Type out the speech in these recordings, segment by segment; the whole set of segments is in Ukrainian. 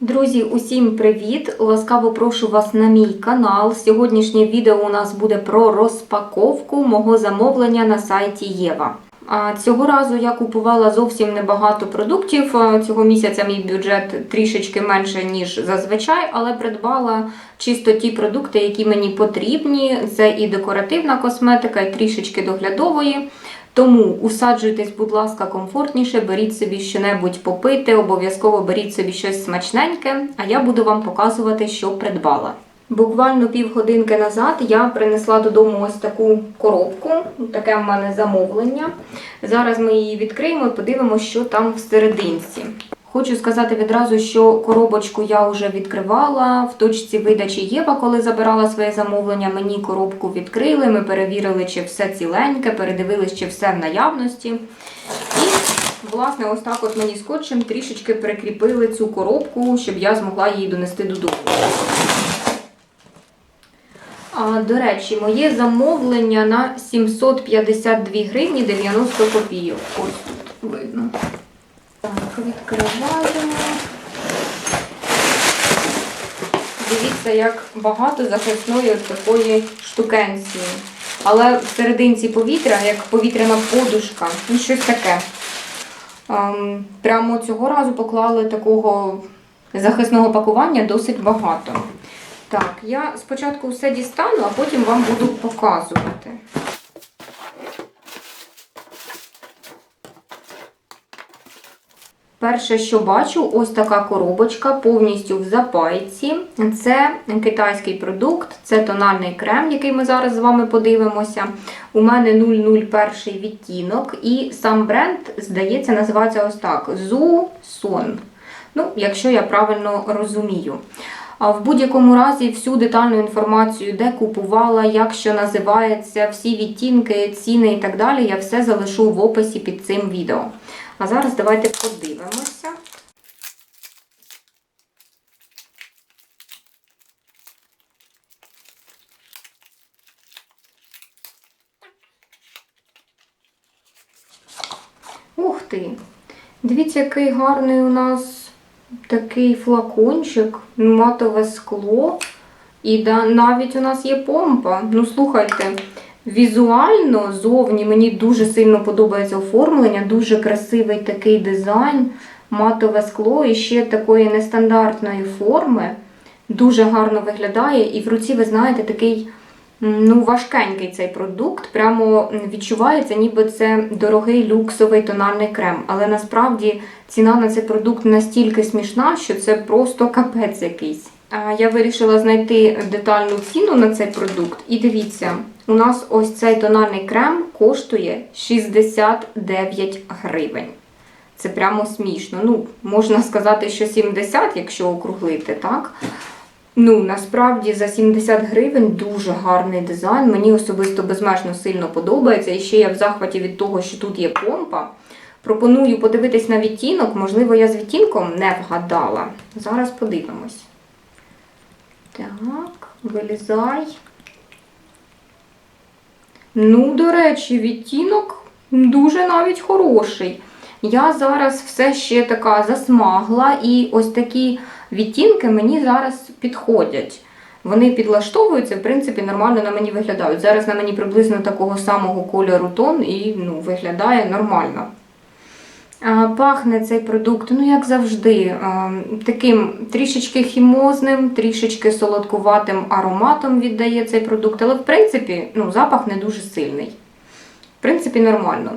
Друзі, усім привіт! Ласкаво прошу вас на мій канал. Сьогоднішнє відео у нас буде про розпаковку мого замовлення на сайті Єва. Цього разу я купувала зовсім небагато продуктів. Цього місяця мій бюджет трішечки менше, ніж зазвичай, але придбала чисто ті продукти, які мені потрібні. Це і декоративна косметика, і трішечки доглядової. Тому усаджуйтесь, будь ласка, комфортніше, беріть собі щонебудь попити, обов'язково беріть собі щось смачненьке, а я буду вам показувати, що придбала. Буквально півгодинки назад я принесла додому ось таку коробку, таке в мене замовлення. Зараз ми її відкриємо і подивимося, що там всерединці. Хочу сказати відразу, що коробочку я вже відкривала в точці видачі Єва, коли забирала своє замовлення. Мені коробку відкрили, ми перевірили, чи все ціленьке, передивились, чи все в наявності. І, власне, ось так от мені скотчем трішечки прикріпили цю коробку, щоб я змогла її донести додому. А, до речі, моє замовлення на 752 гривні 90 копійок. Ось тут видно. Так, відкриваємо. Дивіться, як багато захисної такої штукенції. Але всерединці повітря, як повітряна подушка, ну щось таке. Ем, прямо цього разу поклали такого захисного пакування досить багато. Так, я спочатку все дістану, а потім вам буду показувати. Перше, що бачу, ось така коробочка повністю в запайці. Це китайський продукт, це тональний крем, який ми зараз з вами подивимося. У мене 001 відтінок, і сам бренд, здається, називається ось так: Зусон. Ну, якщо я правильно розумію. В будь-якому разі всю детальну інформацію, де купувала, як що називається, всі відтінки, ціни і так далі, я все залишу в описі під цим відео. А зараз давайте подивимося. Ух ти! Дивіться, який гарний у нас такий флакончик, матове скло. І навіть у нас є помпа. Ну, слухайте, візуально зовні мені дуже сильно подобається оформлення, дуже красивий такий дизайн, матове скло і ще такої нестандартної форми. Дуже гарно виглядає. І в руці, ви знаєте, такий ну, важкенький цей продукт. Прямо відчувається, ніби це дорогий люксовий тональний крем. Але насправді ціна на цей продукт настільки смішна, що це просто капець якийсь. Я вирішила знайти детальну ціну на цей продукт. І дивіться, у нас ось цей тональний крем коштує 69 гривень. Це прямо смішно. Ну, можна сказати, що 70, якщо округлити, так? Ну, насправді за 70 гривень дуже гарний дизайн. Мені особисто безмежно сильно подобається. І ще я в захваті від того, що тут є помпа. Пропоную подивитись на відтінок. Можливо, я з відтінком не вгадала. Зараз подивимось. Так, вилізай. Ну, до речі, відтінок дуже навіть хороший. Я зараз все ще така засмагла, і ось такі відтінки мені зараз підходять. Вони підлаштовуються, в принципі, нормально на мені виглядають. Зараз на мені приблизно такого самого кольору тон і ну, виглядає нормально. Пахне цей продукт, ну, як завжди, таким трішечки хімозним, трішечки солодкуватим ароматом віддає цей продукт, але, в принципі, ну, запах не дуже сильний. В принципі, нормально.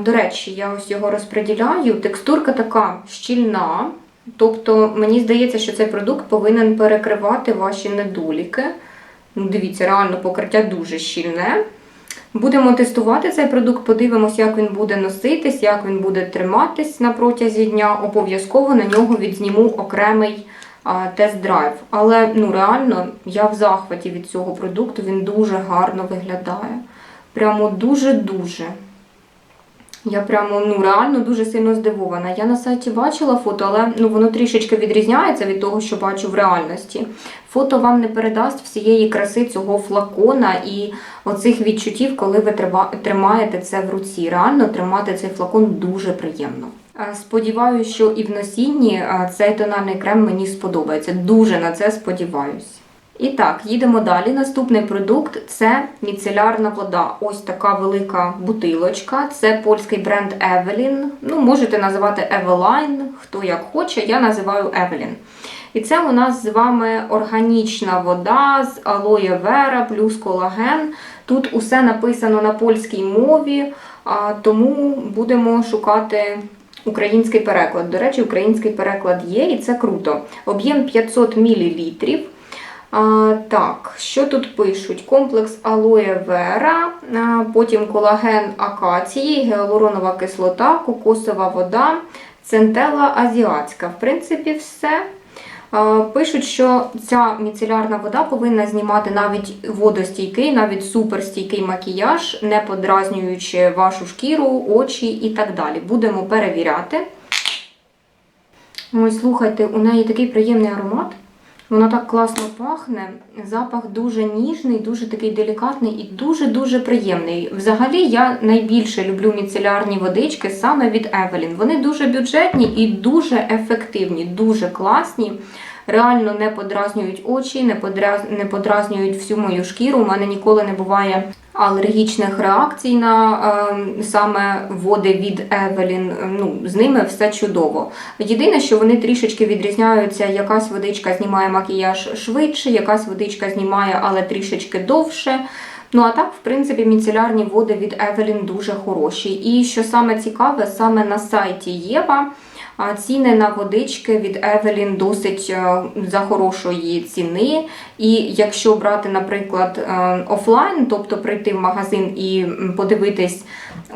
До речі, я ось його розподіляю. Текстурка така щільна. Тобто, мені здається, що цей продукт повинен перекривати ваші недоліки. Ну, Дивіться, реально покриття дуже щільне. Будемо тестувати цей продукт, подивимось, як він буде носитись, як він буде триматись на протязі дня. Обов'язково на нього відзніму окремий тест-драйв. Але ну, реально я в захваті від цього продукту, він дуже гарно виглядає. Прямо дуже-дуже. Я прямо ну реально дуже сильно здивована. Я на сайті бачила фото, але ну воно трішечки відрізняється від того, що бачу в реальності. Фото вам не передасть всієї краси цього флакона і оцих відчуттів, коли ви трима- тримаєте це в руці. Реально тримати цей флакон дуже приємно. Е, Сподіваюся, що і в носінні е, цей тональний крем мені сподобається. Дуже на це сподіваюся. І так, їдемо далі. Наступний продукт це міцелярна вода. Ось така велика бутилочка. Це польський бренд Evelyn. Ну, можете називати Eveline, хто як хоче. Я називаю Evelyn. І це у нас з вами органічна вода з алоє вера плюс колаген. Тут усе написано на польській мові, тому будемо шукати український переклад. До речі, український переклад є, і це круто. Об'єм 500 мл. А, так, що тут пишуть? Комплекс алоє вера, а, потім колаген акації, гіалуронова кислота, кокосова вода, центела азіатська. В принципі, все. А, Пишуть, що ця міцелярна вода повинна знімати навіть водостійкий, навіть суперстійкий макіяж, не подразнюючи вашу шкіру, очі і так далі. Будемо перевіряти. Ой, слухайте, у неї такий приємний аромат. Вона так класно пахне. Запах дуже ніжний, дуже такий делікатний і дуже-дуже приємний. Взагалі, я найбільше люблю міцелярні водички саме від Евелін. Вони дуже бюджетні і дуже ефективні, дуже класні. Реально не подразнюють очі, не подразнюють всю мою шкіру. У мене ніколи не буває алергічних реакцій на е, саме води від Evelyn. Ну, з ними все чудово. Єдине, що вони трішечки відрізняються, якась водичка знімає макіяж швидше, якась водичка знімає, але трішечки довше. Ну а так, в принципі, міцелярні води від Evelyn дуже хороші. І що саме цікаве, саме на сайті Єва. Ціни на водички від Evelyn досить е, за хорошої ціни. І якщо брати, наприклад, е, офлайн, тобто прийти в магазин і подивитись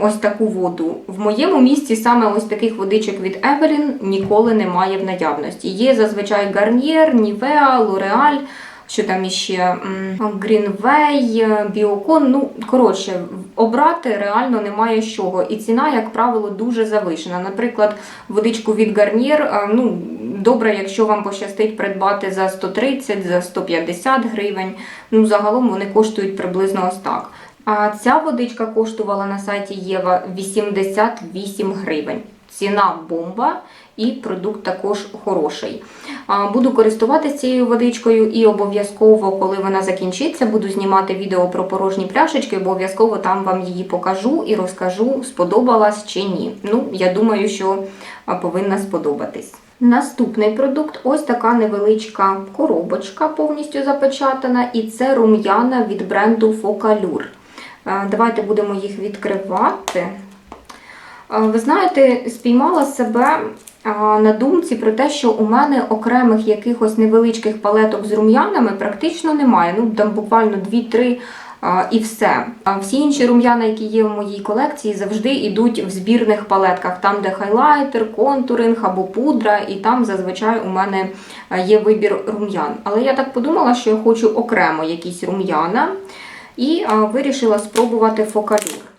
ось таку воду, в моєму місті саме ось таких водичок від Evelyn ніколи немає в наявності. Є зазвичай Garnier, Nivea, L'Oreal, що там іще Greenway, Biocon. Ну, коротше, обрати реально немає чого. І ціна, як правило, дуже завишена. Наприклад, водичку від Garnier, е, ну, добре, якщо вам пощастить придбати за 130, за 150 гривень. Ну, загалом вони коштують приблизно ось так. А ця водичка коштувала на сайті Єва 88 гривень. Ціна бомба і продукт також хороший. Буду користуватися цією водичкою і обов'язково, коли вона закінчиться, буду знімати відео про порожні пляшечки. Обов'язково там вам її покажу і розкажу, сподобалась чи ні. Ну, я думаю, що повинна сподобатись. Наступний продукт ось така невеличка коробочка, повністю запечатана, і це рум'яна від бренду. Е, Давайте будемо їх відкривати. Ви знаєте, спіймала себе на думці про те, що у мене окремих якихось невеличких палеток з рум'янами практично немає. Ну, там буквально 2-3 е, і все. А всі інші рум'яна, які є в моїй колекції, завжди йдуть в збірних палетках, там, де хайлайтер, контуринг або пудра, і там зазвичай у мене є вибір рум'ян. Але я так подумала, що я хочу окремо якісь рум'яна, і вирішила спробувати фокалюр.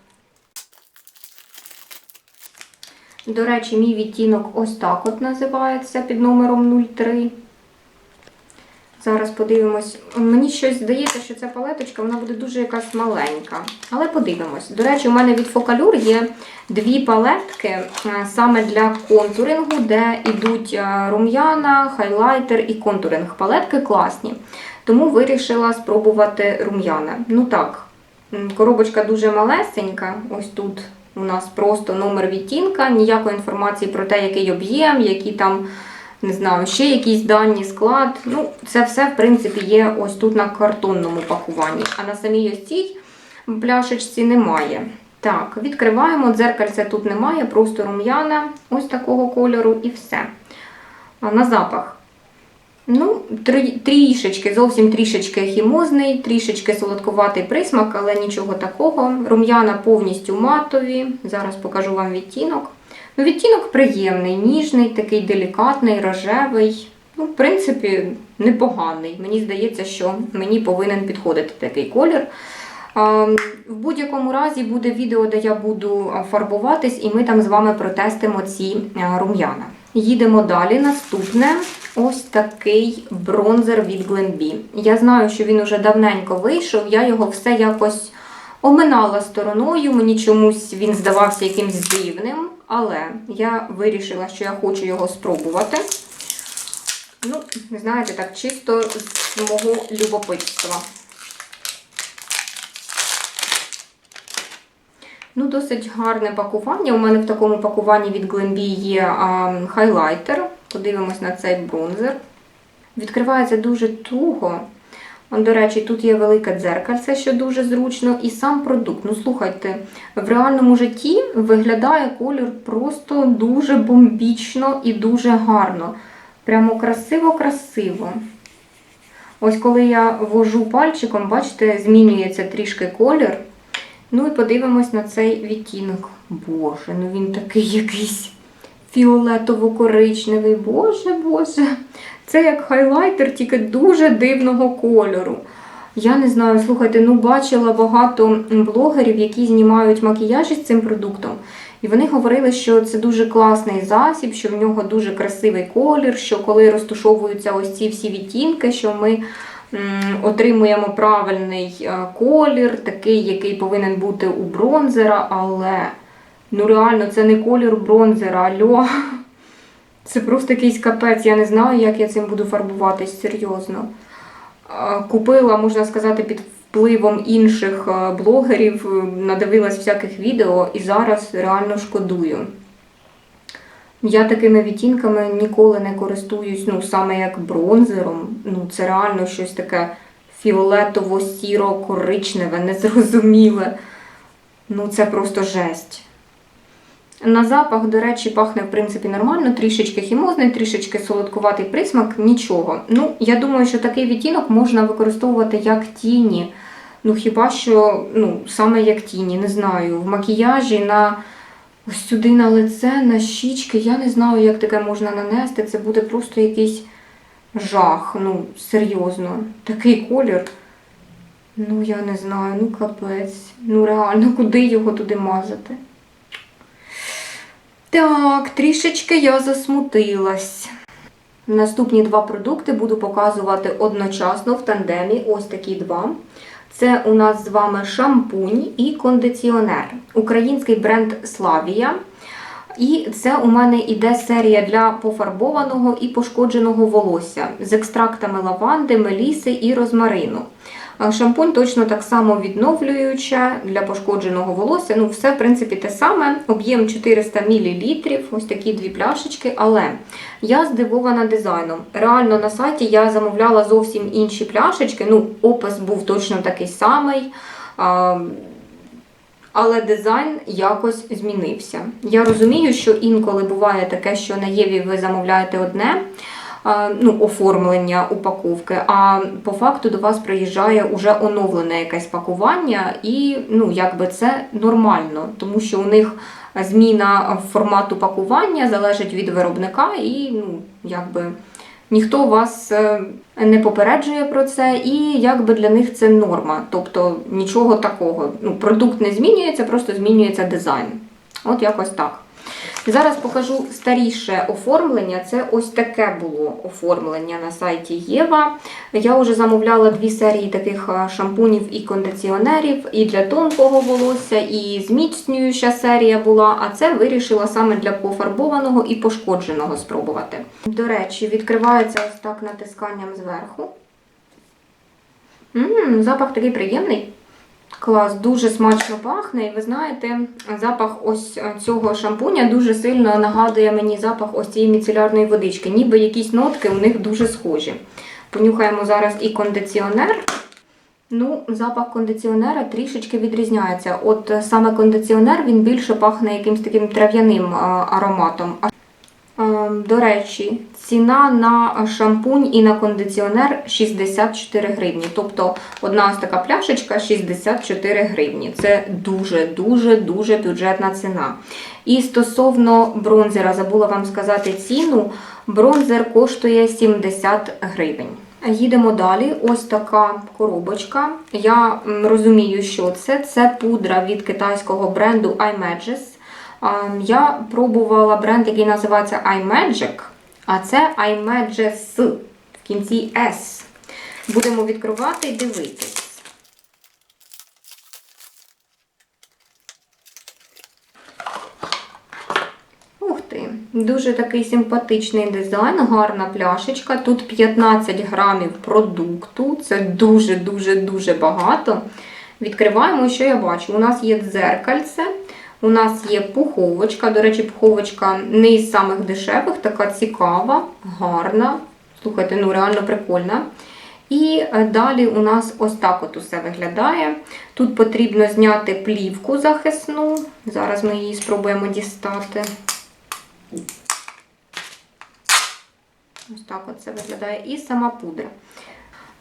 До речі, мій відтінок ось так от називається під номером 03. Зараз подивимось. Мені щось здається, що ця палеточка вона буде дуже якась маленька. Але подивимось. До речі, у мене від Focallure є дві палетки е, саме для контурингу, де йдуть е, рум'яна, хайлайтер і контуринг. Палетки класні. Тому вирішила спробувати рум'яна. Ну так, коробочка дуже малесенька. Ось тут у нас просто номер відтінка, ніякої інформації про те, який об'єм, які там, не знаю, ще якісь дані, склад. Ну, це все, в принципі, є ось тут на картонному пакуванні. А на самій ось цій пляшечці немає. Так, відкриваємо. Дзеркальця тут немає, просто рум'яна ось такого кольору і все. А на запах. Ну, трі- трішечки, зовсім трішечки хімозний, трішечки солодкуватий присмак, але нічого такого. Рум'яна повністю матові. Зараз покажу вам відтінок. Ну, відтінок приємний, ніжний, такий делікатний, рожевий. Ну, в принципі, непоганий. Мені здається, що мені повинен підходити такий колір. В будь-якому разі буде відео, де я буду фарбуватись, і ми там з вами протестимо ці рум'яна. Їдемо далі. Наступне ось такий бронзер від Glenbee. Я знаю, що він уже давненько вийшов, я його все якось Оминала стороною, мені чомусь він здавався якимсь дивним, але я вирішила, що я хочу його спробувати. Ну, знаєте, так, чисто з мого любопитства. Ну, досить гарне пакування. У мене в такому пакуванні від Glambi є а, хайлайтер. Подивимось на цей бронзер. Відкривається дуже туго. До речі, тут є велике дзеркальце, що дуже зручно, і сам продукт. Ну, слухайте, в реальному житті виглядає колір просто дуже бомбічно і дуже гарно. Прямо красиво-красиво. Ось коли я вожу пальчиком, бачите, змінюється трішки колір. Ну і подивимось на цей відтінок. Боже, ну він такий якийсь фіолетово-коричневий. Боже, боже. Це як хайлайтер, тільки дуже дивного кольору. Я не знаю, слухайте, ну бачила багато блогерів, які знімають макіяж із цим продуктом. І вони говорили, що це дуже класний засіб, що в нього дуже красивий колір, що коли розтушовуються ось ці всі відтінки, що ми отримуємо правильний е, колір, такий, який повинен бути у бронзера, але ну реально це не колір бронзера, альо. Це просто якийсь капець, я не знаю, як я цим буду фарбуватись серйозно. Е, Купила, можна сказати, під впливом інших е, блогерів, надивилась всяких відео і зараз реально шкодую. Я такими відтінками ніколи не користуюсь, ну, саме як бронзером. Ну, це реально щось таке фіолетово-сіро-коричневе, незрозуміле. Ну, це просто жесть. На запах, до речі, пахне, в принципі, нормально, трішечки хімозний, трішечки солодкуватий присмак, нічого. Ну, я думаю, що такий відтінок можна використовувати як тіні. Ну, хіба що, ну, саме як тіні, не знаю, в макіяжі на ось сюди на лице, на щічки. Я не знаю, як таке можна нанести. Це буде просто якийсь жах. Ну, серйозно. Такий колір. Ну, я не знаю, ну капець. Ну реально, куди його туди мазати? Так, трішечки я засмутилась. Наступні два продукти буду показувати одночасно в тандемі. Ось такі два. Це у нас з вами шампунь і кондиціонер. Український бренд Славія. І це у мене іде серія для пофарбованого і пошкодженого волосся з екстрактами лаванди, меліси і розмарину. Шампунь точно так само відновлююча для пошкодженого волосся. Ну, все, в принципі, те саме. Об'єм 400 мл, ось такі дві пляшечки. Але я здивована дизайном. Реально на сайті я замовляла зовсім інші пляшечки. Ну, опис був точно такий самий. Але дизайн якось змінився. Я розумію, що інколи буває таке, що на Єві ви замовляєте одне ну, оформлення упаковки, а по факту до вас приїжджає уже оновлене якесь пакування, і ну, якби це нормально, тому що у них зміна формату пакування залежить від виробника, і ну, якби. Ніхто вас е, не попереджує про це, і якби для них це норма. Тобто нічого такого. Ну, Продукт не змінюється, просто змінюється дизайн. От якось так. Зараз покажу старіше оформлення. Це ось таке було оформлення на сайті Єва. Я вже замовляла дві серії таких е, шампунів і кондиціонерів, і для тонкого волосся, і зміцнююча серія була. А це вирішила саме для пофарбованого і пошкодженого спробувати. До речі, відкривається ось так натисканням зверху. Ммм, запах такий приємний. Клас, дуже смачно пахне. І ви знаєте, запах ось цього шампуня дуже сильно нагадує мені запах ось цієї міцелярної водички. Ніби якісь нотки у них дуже схожі. Понюхаємо зараз і кондиціонер. Ну, запах кондиціонера трішечки відрізняється. От саме кондиціонер він більше пахне якимось таким трав'яним ароматом. А, е, До речі, ціна на шампунь і на кондиціонер 64 гривні. Тобто одна ось така пляшечка 64 гривні. Це дуже-дуже дуже бюджетна ціна. І стосовно бронзера, забула вам сказати ціну. Бронзер коштує 70 гривень. Їдемо далі. Ось така коробочка. Я розумію, що це. Це пудра від китайського бренду iMages. Я пробувала бренд, який називається iMagic, а це iMages в кінці S. Будемо відкривати і дивитися. Ух! Дуже такий симпатичний дизайн, гарна пляшечка. Тут 15 грамів продукту. Це дуже-дуже-дуже багато. Відкриваємо, що я бачу. У нас є дзеркальце у нас є пуховочка. До речі, пуховочка не із самих дешевих, така цікава, гарна. Слухайте, ну реально прикольна. І е, далі у нас ось так от усе виглядає. Тут потрібно зняти плівку захисну. Зараз ми її спробуємо дістати. Ось так от це виглядає. І сама пудра.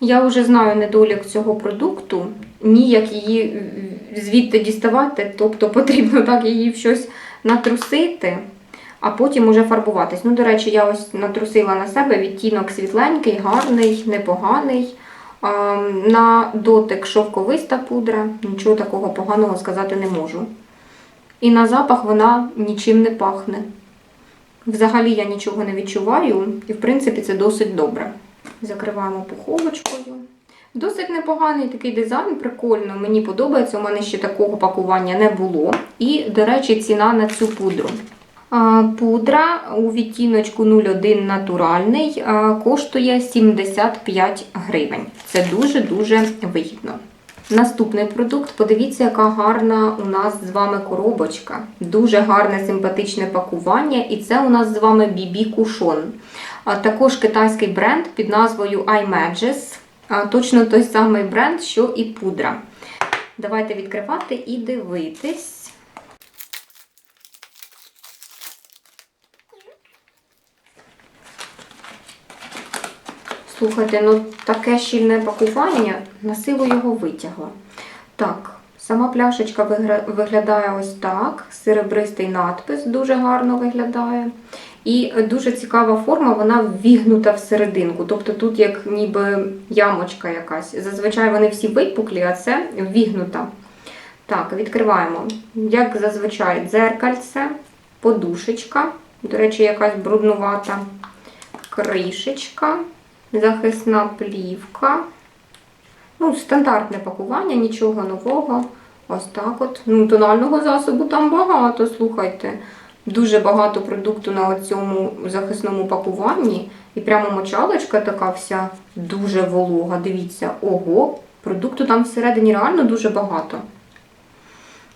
Я вже знаю недолік цього продукту, ніяк її звідти діставати, тобто потрібно так її в щось натрусити, а потім уже фарбуватись. Ну, до речі, я ось натрусила на себе відтінок світленький, гарний, непоганий. На дотик шовковиста пудра, нічого такого поганого сказати не можу. І на запах вона нічим не пахне. Взагалі я нічого не відчуваю, і в принципі це досить добре. Закриваємо пуховочкою. Досить непоганий такий дизайн, прикольно, мені подобається. У мене ще такого пакування не було. І, до речі, ціна на цю пудру. Пудра у відтіночку 01 натуральний коштує 75 гривень. Це дуже-дуже вигідно. Наступний продукт, подивіться, яка гарна у нас з вами коробочка. Дуже гарне симпатичне пакування, і це у нас з вами BB Cushion. Також китайський бренд під назвою iMages. Точно той самий бренд, що і пудра. Давайте відкривати і дивитись. Слухайте, ну таке щільне пакування, на силу його витягла. Так, сама пляшечка виглядає ось так. Серебристий надпис дуже гарно виглядає. І дуже цікава форма, вона ввігнута всерединку. Тобто тут як ніби ямочка якась. Зазвичай вони всі випуклі, а це ввігнута. Так, відкриваємо. Як зазвичай, дзеркальце, подушечка. До речі, якась бруднувата кришечка, захисна плівка. Ну, стандартне пакування, нічого нового. Ось так от. Ну, тонального засобу там багато, слухайте. Дуже багато продукту на цьому захисному пакуванні. І прямо мочалочка така вся дуже волога. Дивіться, ого, продукту там всередині реально дуже багато.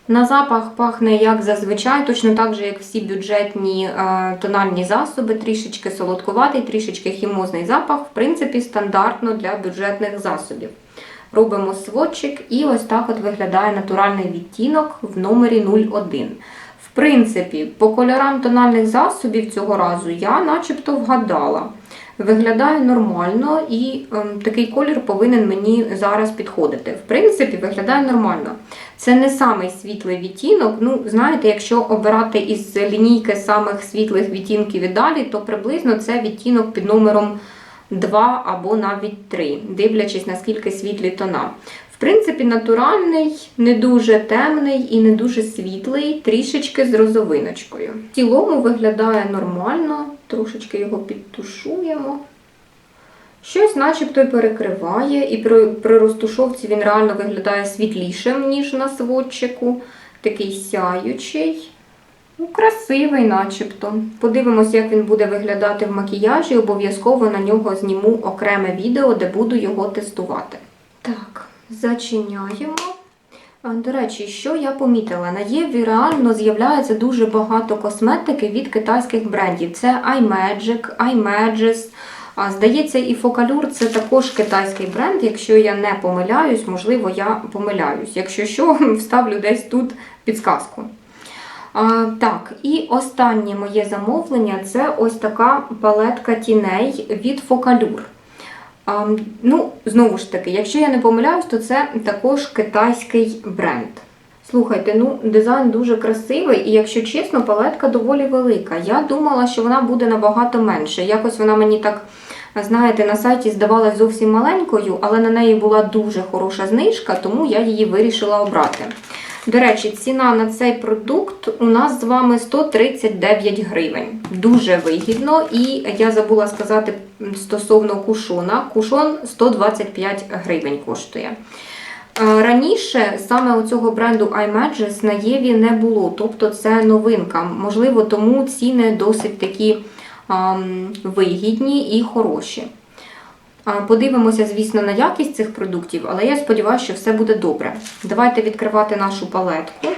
На запах пахне як зазвичай, точно так же, як всі бюджетні е, тональні засоби, трішечки солодкуватий, трішечки хімозний запах, в принципі, стандартно для бюджетних засобів. Робимо сводчик і ось так от виглядає натуральний відтінок в номері 01. Принципі, по кольорам тональних засобів цього разу я начебто вгадала. Виглядає нормально і ем, такий колір повинен мені зараз підходити. В принципі, виглядає нормально. Це не самий світлий відтінок. Ну, знаєте, якщо обирати із лінійки самих світлих відтінків і далі, то приблизно це відтінок під номером 2 або навіть 3, дивлячись, наскільки світлі тона. В принципі, натуральний, не дуже темний і не дуже світлий, трішечки з розовиночкою. В цілому виглядає нормально, трошечки його підтушуємо. Щось начебто й перекриває, і при, при розтушовці він реально виглядає світлішим, ніж на сводчику. Такий сяючий. Ну, красивий, начебто. Подивимось, як він буде виглядати в макіяжі. Обов'язково на нього зніму окреме відео, де буду його тестувати. Так, зачиняємо. До речі, що я помітила? На Єві реально з'являється дуже багато косметики від китайських брендів. Це iMagic, iMages. А, Здається, і Focallure це також китайський бренд. Якщо я не помиляюсь, можливо, я помиляюсь. Якщо що, вставлю десь тут підсказку. А, так, і останнє моє замовлення це ось така палетка тіней від Focallure. А, ну, знову ж таки, якщо я не помиляюсь, то це також китайський бренд. Слухайте, ну дизайн дуже красивий, і якщо чесно, палетка доволі велика. Я думала, що вона буде набагато менше. Якось вона мені так, знаєте, на сайті здавалась зовсім маленькою, але на неї була дуже хороша знижка, тому я її вирішила обрати. До речі, ціна на цей продукт у нас з вами 139 гривень. Дуже вигідно. І я забула сказати стосовно кушона. Кушон 125 гривень коштує. Е, Раніше саме у цього бренду iMages на Єві не було, тобто це новинка. Можливо, тому ціни досить такі вигідні і хороші. Подивимося, звісно, на якість цих продуктів, але я сподіваюся, що все буде добре. Давайте відкривати нашу палетку.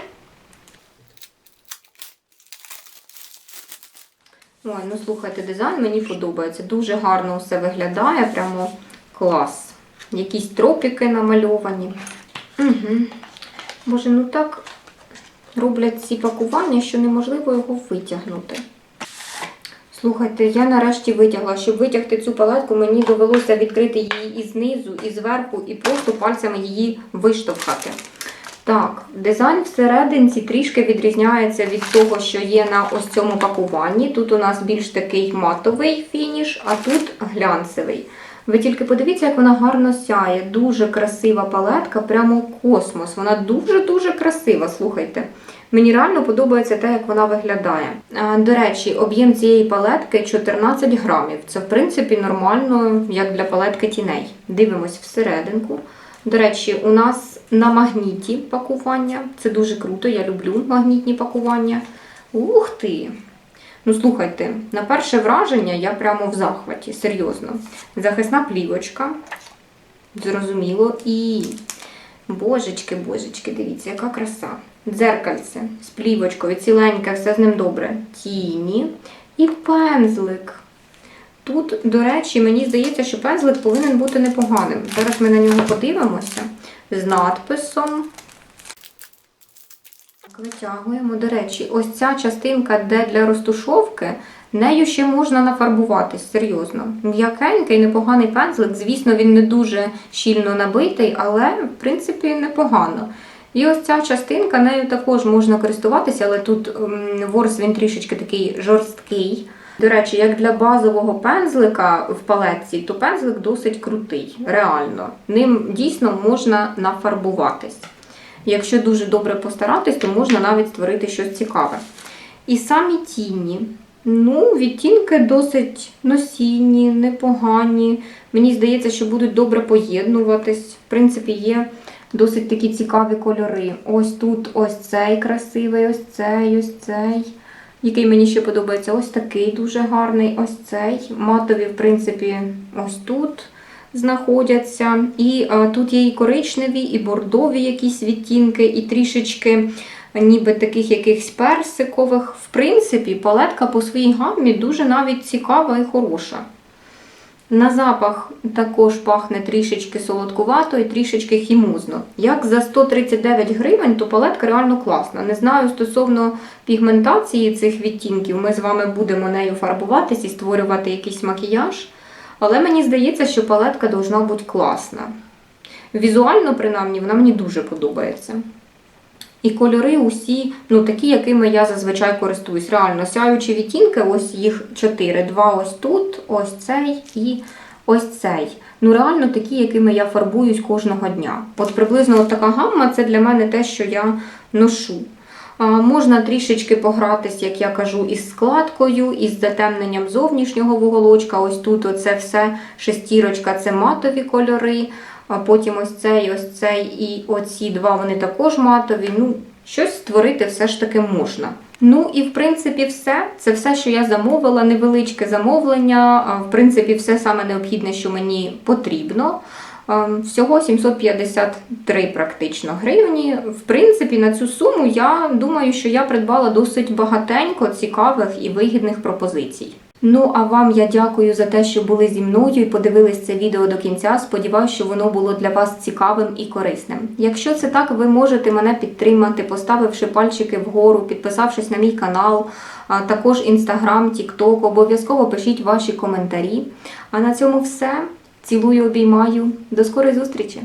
Ой, ну слухайте, дизайн мені подобається. Дуже гарно все виглядає, прямо клас. Якісь тропіки намальовані. Угу. Боже, ну так роблять ці пакування, що неможливо його витягнути. Слухайте, я нарешті витягла. Щоб витягти цю палетку, мені довелося відкрити її і знизу, і зверху, і просто пальцями її виштовхати. Так, дизайн всерединці трішки відрізняється від того, що є на ось цьому пакуванні. Тут у нас більш такий матовий фініш, а тут глянцевий. Ви тільки подивіться, як вона гарно сяє. Дуже красива палетка, прямо космос. Вона дуже-дуже красива, слухайте. Мені реально подобається те, як вона виглядає. До речі, об'єм цієї палетки 14 грамів. Це, в принципі, нормально, як для палетки тіней. Дивимось всерединку. До речі, у нас на магніті пакування. Це дуже круто, я люблю магнітні пакування. Ух ти! Ну, слухайте, на перше враження я прямо в захваті, серйозно. Захисна плівочка. Зрозуміло. І. Божечки, божечки, дивіться, яка краса. Дзеркальце з плівочкою, ціленьке, все з ним добре. Тіні і пензлик. Тут, до речі, мені здається, що пензлик повинен бути непоганим. Зараз ми на нього подивимося з надписом. Витягуємо. До речі, ось ця частинка, де для розтушовки, нею ще можна нафарбуватись, серйозно. М'якенький, непоганий пензлик. Звісно, він не дуже щільно набитий, але, в принципі, непогано. І ось ця частинка, нею також можна користуватися, але тут м, ворс він трішечки такий жорсткий. До речі, як для базового пензлика в палетці, то пензлик досить крутий, реально. Ним дійсно можна нафарбуватись. Якщо дуже добре постаратись, то можна навіть створити щось цікаве. І самі тіні. Ну, відтінки досить носійні, непогані. Мені здається, що будуть добре поєднуватись. В принципі, є досить такі цікаві кольори. Ось тут ось цей красивий, ось цей, ось цей. Який мені ще подобається, ось такий дуже гарний, ось цей. Матові, в принципі, ось тут знаходяться. І е, тут є і коричневі, і бордові якісь відтінки, і трішечки ніби таких якихось персикових. В принципі, палетка по своїй гаммі дуже навіть цікава і хороша. На запах також пахне трішечки солодкувато і трішечки хімозно. Як за 139 гривень, то палетка реально класна. Не знаю стосовно пігментації цих відтінків, ми з вами будемо нею фарбуватись і створювати якийсь макіяж. Але мені здається, що палетка должна бути класна. Візуально, принаймні, вона мені дуже подобається. І кольори усі, ну такі, якими я зазвичай користуюсь. Реально, сяючі відтінки, ось їх чотири. Два ось тут, ось цей і ось цей. Ну, реально такі, якими я фарбуюсь кожного дня. От приблизно от така гамма це для мене те, що я ношу. Можна трішечки погратись, як я кажу, із складкою, із затемненням зовнішнього вуголочка. Ось тут оце все шестірочка, це матові кольори. А потім ось цей, ось цей і оці два вони також матові. Ну, щось створити все ж таки можна. Ну і в принципі все. Це все, що я замовила, невеличке замовлення. В принципі, все саме необхідне, що мені потрібно. Всього 753 практично гривні. В принципі, на цю суму я думаю, що я придбала досить багатенько цікавих і вигідних пропозицій. Ну, а вам я дякую за те, що були зі мною і подивились це відео до кінця. Сподіваюсь, що воно було для вас цікавим і корисним. Якщо це так, ви можете мене підтримати, поставивши пальчики вгору, підписавшись на мій канал, також інстаграм, тікток. Обов'язково пишіть ваші коментарі. А на цьому все. Цілую, обіймаю. До скорої зустрічі!